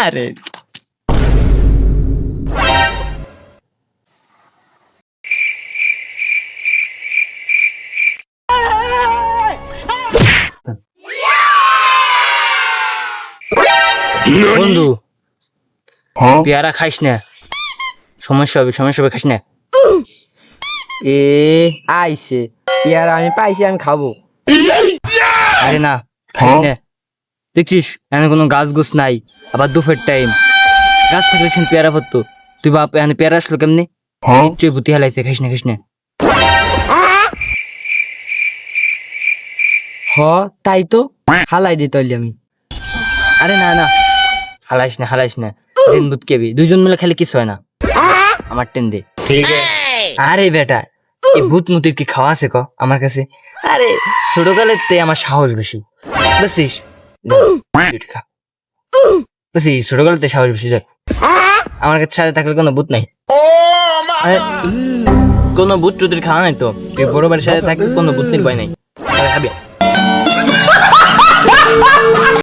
আরে বন্ধু পেয়ারা খাইস না। সমস্যা হবে সমস্যা হবে খাইস না। এ আইছে। ইয়ার আমি পাইছি আমি খাব। আরে না খাইস না। দেখছিস এখানে কোনো গাছ গুছ নাই আবার দুপুর টাইম গাছ থাকলে সেখানে পেয়ারা পড়তো। তুই বাপ এখানে পেয়ারা আসলো কেমনি? নিশ্চয়ই ভূতি হালাইছে খাইস না খাইস না। হ তাই তো। হালাই দিতে হইলি আমি। আরে না না। হালাইস না হালাইস না। দিন কেবি। দুইজন মিলে খেলে কিছু হয় না। আমার টেন দে। আরে বেটা এই ভূত মুতির কি খাওয়া আছে ক? আমার কাছে। আরে ছোটকালে তে আমার সাহস বেশি। বুঝছিস? নে, ছোটবেলাতে সাহস বেশি আমার কাছে সাথে থাকলে কোনো বুথ নাই। কোনো বুথ চুতির খাওয়া নাই তো। বড় বাড়ির সাথে থাকলে কোনো বুথ নির ভয় নাই